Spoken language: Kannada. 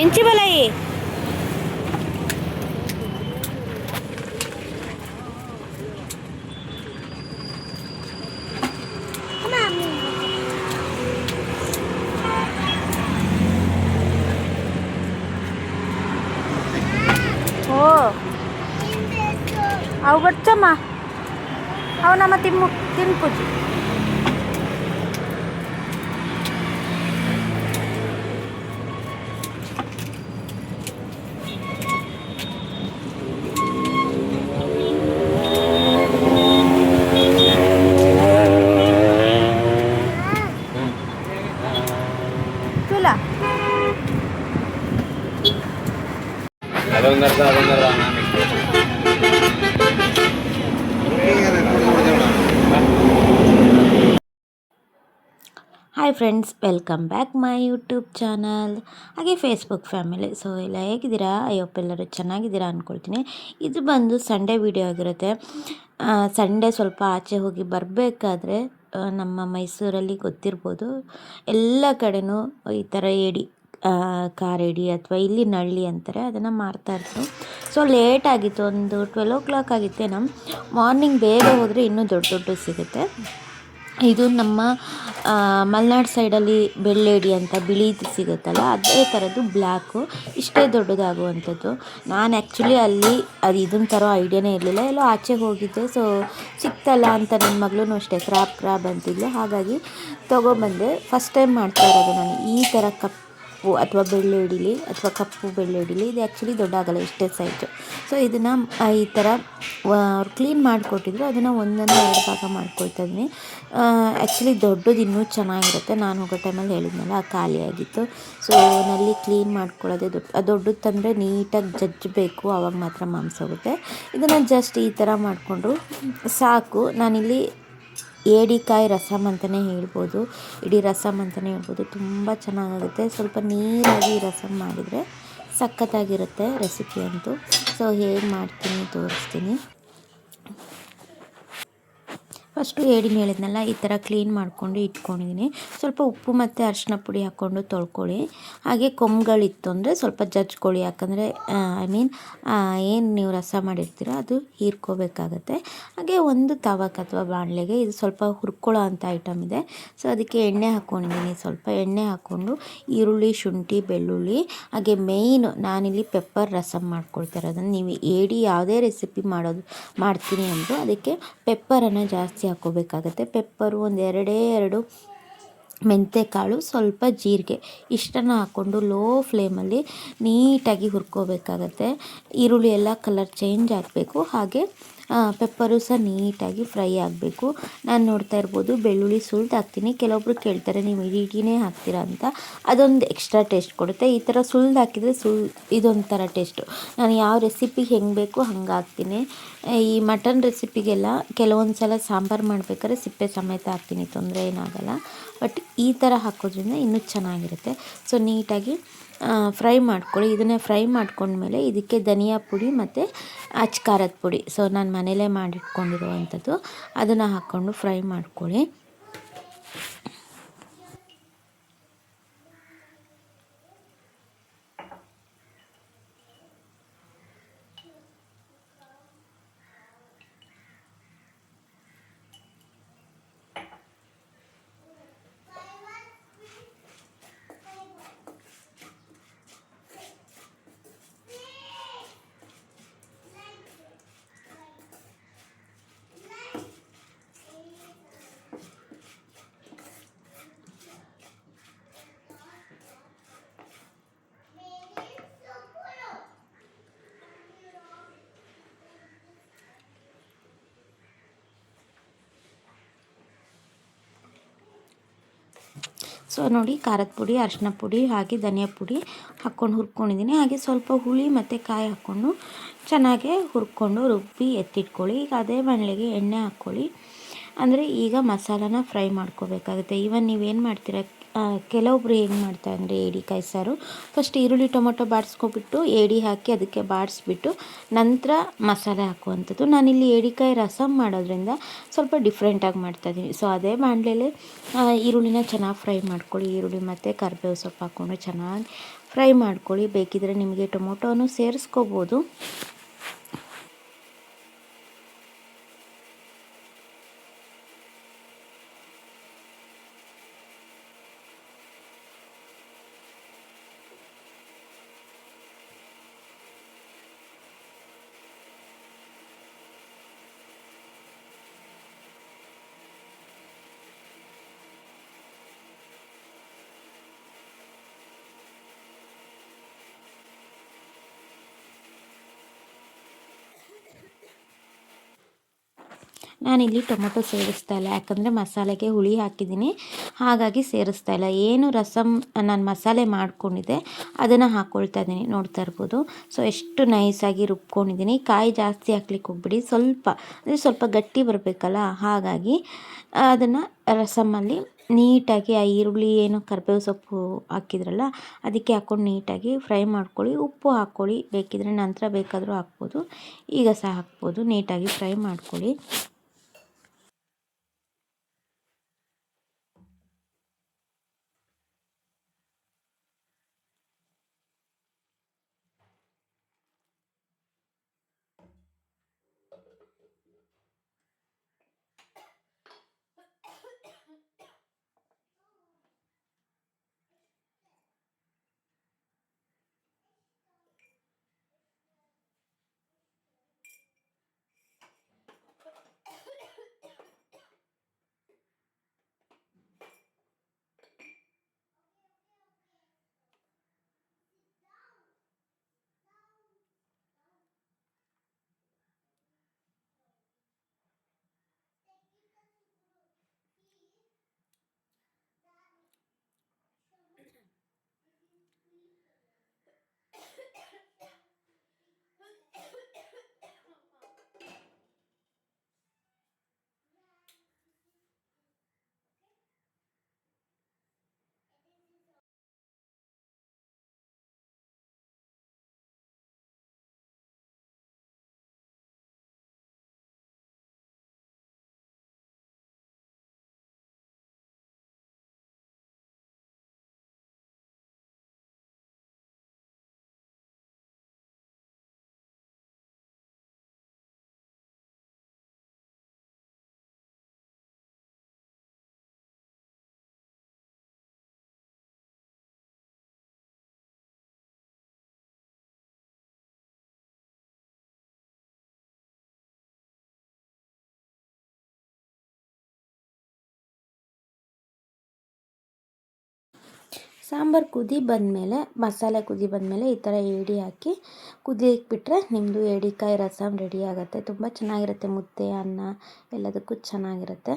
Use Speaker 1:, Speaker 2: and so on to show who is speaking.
Speaker 1: ఎంచి బలయ్యి ఓ అవు వచ్చమ్మా అవునమ్మా తిమ్ము
Speaker 2: తింపుజీ
Speaker 1: hi friends welcome back my YouTube channel ಹಾಗೆ ಫೇಸ್ಬುಕ್ ಫ್ಯಾಮಿಲಿ ಸೊ ಎಲ್ಲ ಹೇಗಿದ್ದೀರಾ? ಅಯ್ಯಪ್ಪ ಎಲ್ಲರೂ ಚೆನ್ನಾಗಿದ್ದೀರಾ ಅಂದ್ಕೊಳ್ತೀನಿ ಇದು ಬಂದು ಸಂಡೇ ವಿಡಿಯೋ ಆಗಿರುತ್ತೆ. ಸಂಡೇ ಸ್ವಲ್ಪ ಆಚೆ ಹೋಗಿ ಬರಬೇಕಾದ್ರೆ ನಮ್ಮ ಮೈಸೂರಲ್ಲಿ ಗೊತ್ತಿರ್ಬೋದು, ಎಲ್ಲ ಕಡೆನೂ ಈ ಥರ ಏಡಿ ಕಾರೇಡಿ ಅಥವಾ ಇಲ್ಲಿ ನಳ್ಳಿ ಅಂತಾರೆ, ಅದನ್ನು ಮಾರ್ತಾಯಿದ್ರು ಸೊ ಲೇಟ್ ಆಗಿತ್ತು, ಒಂದು ಟ್ವೆಲ್ ಓ ಕ್ಲಾಕ್ ಆಗಿತ್ತೇನೋ ಮಾರ್ನಿಂಗ್ ಬೇಗ ಹೋದರೆ ಇನ್ನೂ ದೊಡ್ಡ ದೊಡ್ಡ ಸಿಗುತ್ತೆ. ಇದು ನಮ್ಮ ಮಲೆನಾಡು ಸೈಡಲ್ಲಿ ಬೆಳ್ಳೇಡಿ ಅಂತ ಬಿಳಿ ಸಿಗುತ್ತಲ್ಲ, ಅದೇ ಥರದ್ದು ಬ್ಲ್ಯಾಕು ಇಷ್ಟೇ ದೊಡ್ಡದಾಗುವಂಥದ್ದು. ನಾನು ಆ್ಯಕ್ಚುಲಿ ಅಲ್ಲಿ ಅದು ಇದನ್ನ ತರೋ ಐಡಿಯಾನೇ ಇರಲಿಲ್ಲ. ಎಲ್ಲೋ ಆಚೆ ಹೋಗಿದ್ದೆ ಸೊ ಸಿಕ್ತಲ್ಲ ಅಂತ ನನ್ನ ಮಗಳೂ ಅಷ್ಟೇ. ಕ್ರ್ಯಾಬ್ ಕ್ರ್ಯಾಬ್ ಅಂತಿದ್ಲು. ಹಾಗಾಗಿ ತೊಗೊಬಂದೆ. ಫಸ್ಟ್ ಟೈಮ್ ಮಾಡ್ತಾ ಇರೋದು ನಾನು. ಈ ಥರ ಕಪ್ಪು ಅಥವಾ ಬೆಳ್ಳುಳ್ಳಿಲಿ ಅಥವಾ ಕಪ್ಪು ಬೆಳ್ಳುಳ್ಳಿಲಿ ಇದು ಆ್ಯಕ್ಚುಲಿ ದೊಡ್ಡ ಆಗಲ್ಲ ಇಷ್ಟೇ ಸೈಜು ಸೊ ಇದನ್ನು ಈ ಥರ ಅವ್ರು ಕ್ಲೀನ್ ಮಾಡಿಕೊಟ್ಟಿದ್ರು, ಅದನ್ನು ಒಂದನ್ನು ಎರಡು ಭಾಗ ಮಾಡ್ಕೊಳ್ತಾ ಇದ್ದೀನಿ ಆ್ಯಕ್ಚುಲಿ ದೊಡ್ಡದು ಇನ್ನೂ ಚೆನ್ನಾಗಿರುತ್ತೆ. ನಾನು ಹೋಗೋ ಟೈಮಲ್ಲಿ ಹೇಳಿದ್ನಲ್ಲ ಖಾಲಿಯಾಗಿತ್ತು ಸೊ ನಲ್ಲಿ ಕ್ಲೀನ್ ಮಾಡ್ಕೊಳ್ಳೋದೇ ದೊಡ್ಡ ಅದು ದೊಡ್ಡದು ತಂದರೆ ನೀಟಾಗಿ ಜಜ್ಜಬೇಕು ಆವಾಗ ಮಾತ್ರ ಮಾಂಸ ಹೋಗುತ್ತೆ. ಇದನ್ನು ಜಸ್ಟ್ ಈ ಥರ ಮಾಡಿಕೊಂಡ್ರು ಸಾಕು. ನಾನಿಲ್ಲಿ ಏಡಿಕಾಯಿ ರಸಮ್ ಅಂತಲೇ ಹೇಳ್ಬೋದು. ಇಡೀ ರಸಮ್ ಅಂತಲೇ ಹೇಳ್ಬೋದು. ತುಂಬ ಚೆನ್ನಾಗಾಗುತ್ತೆ. ಸ್ವಲ್ಪ ನೀರಾಗಿ ರಸಮ್ ಮಾಡಿದರೆ ಸಖತ್ತಾಗಿರುತ್ತೆ ರೆಸಿಪಿ ಅಂತೂ. ಸೊ, ಹೇಗೆ ಮಾಡ್ತೀನಿ ತೋರಿಸ್ತೀನಿ. ಫಸ್ಟು ಏಡಿ ಹೇಳಿದ್ನಲ್ಲ, ಈ ಥರ ಕ್ಲೀನ್ ಮಾಡಿಕೊಂಡು ಇಟ್ಕೊಂಡಿದ್ದೀನಿ ಸ್ವಲ್ಪ ಉಪ್ಪು ಮತ್ತು ಅರಿಶಿನ ಪುಡಿ ಹಾಕ್ಕೊಂಡು ತೊಳ್ಕೊಳ್ಳಿ. ಹಾಗೆ ಕೊಂಬುಗಳಿತ್ತು ಅಂದರೆ ಸ್ವಲ್ಪ ಜಜ್ಕೊಳ್ಳಿ. ಯಾಕಂದರೆ ಐ ಮೀನ್ ಏನು ನೀವು ರಸ ಮಾಡಿರ್ತೀರೋ ಅದು ಹೀರ್ಕೋಬೇಕಾಗತ್ತೆ. ಹಾಗೆ ಒಂದು ತವಕ್ ಅಥವಾ ಬಾಣಲೆಗೆ ಇದು ಸ್ವಲ್ಪ ಹುರ್ಕೊಳ್ಳೋ ಅಂಥ ಐಟಮ್ ಇದೆ. ಸೊ, ಅದಕ್ಕೆ ಎಣ್ಣೆ ಹಾಕ್ಕೊಂಡಿದ್ದೀನಿ ಸ್ವಲ್ಪ ಎಣ್ಣೆ ಹಾಕ್ಕೊಂಡು ಈರುಳ್ಳಿ, ಶುಂಠಿ, ಬೆಳ್ಳುಳ್ಳಿ, ಹಾಗೆ ಮೇಯ್ನ್ ನಾನಿಲ್ಲಿ ಪೆಪ್ಪರ್ ರಸಮ್ ಮಾಡ್ಕೊಳ್ತಾ ಇರೋದನ್ನು ನೀವು ಏಡಿ ಯಾವುದೇ ರೆಸಿಪಿ ಮಾಡೋದು, ಮಾಡ್ತೀನಿ ಅಂದರೂ ಅದಕ್ಕೆ ಪೆಪ್ಪರನ್ನು ಜಾಸ್ತಿ ಹಾಕ್ಕೋಬೇಕಾಗತ್ತೆ. ಪೆಪ್ಪರು ಒಂದು ಎರಡೇ ಎರಡು ಕಾಳು ಸ್ವಲ್ಪ ಜೀರಿಗೆ ಇಷ್ಟನ್ನು ಹಾಕ್ಕೊಂಡು ಲೋ ಫ್ಲೇಮಲ್ಲಿ ನೀಟಾಗಿ ಹುರ್ಕೋಬೇಕಾಗತ್ತೆ. ಈರುಳ್ಳಿ ಎಲ್ಲ ಕಲರ್ ಚೇಂಜ್ ಆಗಬೇಕು. ಹಾಗೆ ಪೆಪ್ಪರು ಸಹ ನೀಟಾಗಿ ಫ್ರೈ ಆಗಬೇಕು. ನಾನು ನೋಡ್ತಾ ಇರ್ಬೋದು, ಬೆಳ್ಳುಳ್ಳಿ ಸುಲ್ದು ಹಾಕ್ತೀನಿ. ಕೆಲವೊಬ್ರು ಕೇಳ್ತಾರೆ, ನೀವು ಇಡೀಟಿನೇ ಹಾಕ್ತೀರಾ ಅಂತ. ಅದೊಂದು ಎಕ್ಸ್ಟ್ರಾ ಟೇಸ್ಟ್ ಕೊಡುತ್ತೆ. ಈ ಥರ ಸುಲ್ದು ಹಾಕಿದರೆ ಸುಲ್ ಇದೊಂಥರ ಟೇಸ್ಟು ನಾನು ಯಾವ ರೆಸಿಪಿಗೆ ಹೆಂಗೆ ಬೇಕು ಹಂಗೆ ಹಾಕ್ತೀನಿ. ಈ ಮಟನ್ ರೆಸಿಪಿಗೆಲ್ಲ ಕೆಲವೊಂದು ಸಲ ಸಾಂಬಾರು ಮಾಡ್ಬೇಕಾದ್ರೆ ಸಿಪ್ಪೆ ಸಮೇತ ಹಾಕ್ತೀನಿ, ತೊಂದರೆ ಏನಾಗಲ್ಲ ಬಟ್ ಈ ಥರ ಹಾಕೋದ್ರಿಂದ ಇನ್ನೂ ಚೆನ್ನಾಗಿರುತ್ತೆ. ಸೊ ನೀಟಾಗಿ ಫ್ರೈ ಮಾಡ್ಕೊಳ್ಳಿ. ಇದನ್ನೇ ಫ್ರೈ ಮಾಡ್ಕೊಂಡ್ಮೇಲೆ ಇದಕ್ಕೆ ಧನಿಯಾ ಪುಡಿ ಮತ್ತು ಅಚ್ ಖಾರದ ಪುಡಿ. ಸೊ ನಾನು ಮನೇಲೇ ಮಾಡಿಟ್ಕೊಂಡಿರುವಂಥದ್ದು. ಅದನ್ನು ಹಾಕ್ಕೊಂಡು ಫ್ರೈ ಮಾಡ್ಕೊಳ್ಳಿ. ಸೊ ನೋಡಿ, ಖಾರದ ಪುಡಿ, ಅರಿಶಿನ ಪುಡಿ, ಹಾಗೆ ಧನಿಯಾ ಪುಡಿ ಹಾಕ್ಕೊಂಡು ಹುರ್ಕೊಂಡಿದ್ದೀನಿ. ಹಾಗೆ ಸ್ವಲ್ಪ ಹುಳಿ ಮತ್ತು ಕಾಯಿ ಹಾಕ್ಕೊಂಡು ಚೆನ್ನಾಗೆ ಹುರ್ಕೊಂಡು ರುಬ್ಬಿ ಎತ್ತಿಟ್ಕೊಳ್ಳಿ. ಈಗ ಅದೇ ಬಾಣಲೆಗೆ ಎಣ್ಣೆ ಹಾಕ್ಕೊಳ್ಳಿ. ಅಂದರೆ ಈಗ ಮಸಾಲಾನ ಫ್ರೈ ಮಾಡ್ಕೋಬೇಕಾಗುತ್ತೆ. ಈವನ್ ನೀವೇನು ಮಾಡ್ತೀರಾ? ಕೆಲವೊಬ್ರು ಹೆಂಗೆ ಮಾಡ್ತಾರೆ ಅಂದರೆ ಏಡಿಕಾಯಿ ಸಾರು ಫಸ್ಟ್ ಈರುಳ್ಳಿ, ಟೊಮೊಟೊ ಬಾಡಿಸ್ಕೊಬಿಟ್ಟು ಏಡಿ ಹಾಕಿ ಅದಕ್ಕೆ ಬಾಡಿಸ್ಬಿಟ್ಟು ನಂತರ ಮಸಾಲೆ ಹಾಕುವಂಥದ್ದು. ನಾನಿಲ್ಲಿ ಏಡಿಕಾಯಿ ರಸಮ್ ಮಾಡೋದ್ರಿಂದ ಸ್ವಲ್ಪ ಡಿಫ್ರೆಂಟಾಗಿ ಮಾಡ್ತಾಯಿದ್ದೀನಿ ಸೊ ಅದೇ ಬಾಣಲೆಯಲ್ಲಿ ಈರುಳ್ಳಿನ ಚೆನ್ನಾಗಿ ಫ್ರೈ ಮಾಡ್ಕೊಳ್ಳಿ. ಈರುಳ್ಳಿ ಮತ್ತು ಕರಿಬೇವು ಸೊಪ್ಪು ಹಾಕ್ಕೊಂಡು ಚೆನ್ನಾಗಿ ಫ್ರೈ ಮಾಡ್ಕೊಳ್ಳಿ. ಬೇಕಿದ್ರೆ ನಿಮಗೆ ಟೊಮೊಟೊನು ಸೇರಿಸ್ಕೋಬೋದು. ನಾನಿಲ್ಲಿ ಟೊಮೊಟೊ ಸೇರಿಸ್ತಾ ಇಲ್ಲ. ಯಾಕಂದರೆ ಮಸಾಲೆಗೆ ಹುಳಿ ಹಾಕಿದ್ದೀನಿ. ಹಾಗಾಗಿ ಸೇರಿಸ್ತಾ ಇಲ್ಲ. ಏನು ರಸಮ್ ನಾನು ಮಸಾಲೆ ಮಾಡ್ಕೊಂಡಿದ್ದೆ, ಅದನ್ನು ಹಾಕ್ಕೊಳ್ತಾ ಇದ್ದೀನಿ. ನೋಡ್ತಾ ಇರ್ಬೋದು. ಸೊ ಎಷ್ಟು ನೈಸಾಗಿ ರುಬ್ಕೊಂಡಿದ್ದೀನಿ. ಕಾಯಿ ಜಾಸ್ತಿ ಹಾಕ್ಲಿಕ್ಕೆ ಹೋಗ್ಬಿಡಿ. ಸ್ವಲ್ಪ, ಅಂದರೆ ಸ್ವಲ್ಪ ಗಟ್ಟಿ ಬರಬೇಕಲ್ಲ? ಹಾಗಾಗಿ, ಅದನ್ನು ರಸಮಲ್ಲಿ ನೀಟಾಗಿ ಆ ಈರುಳ್ಳಿ ಏನು ಕರಿಬೇವು ಸೊಪ್ಪು ಹಾಕಿದ್ರಲ್ಲ, ಅದಕ್ಕೆ ಹಾಕ್ಕೊಂಡು ನೀಟಾಗಿ ಫ್ರೈ ಮಾಡ್ಕೊಳ್ಳಿ. ಉಪ್ಪು ಹಾಕ್ಕೊಳ್ಳಿ ಬೇಕಿದ್ರೆ ನಂತರ ಬೇಕಾದರೂ ಹಾಕ್ಬೋದು. ಈಗ ಸಹ ಹಾಕ್ಬೋದು. ನೀಟಾಗಿ ಫ್ರೈ ಮಾಡ್ಕೊಳ್ಳಿ. ಸಾಂಬಾರು ಕುದಿ ಬಂದಮೇಲೆ, ಮಸಾಲೆ ಕುದಿ ಬಂದಮೇಲೆ ಈ ಥರ ಏಡಿ ಹಾಕಿ ಕುದಿಯಕ್ಕೆ ನಿಮ್ಮದು ಏಡಿಕಾಯಿ ರಸಮ್ ರೆಡಿ ಆಗುತ್ತೆ. ತುಂಬ ಚೆನ್ನಾಗಿರುತ್ತೆ ಮುದ್ದೆ, ಅನ್ನ ಎಲ್ಲದಕ್ಕೂ ಚೆನ್ನಾಗಿರುತ್ತೆ.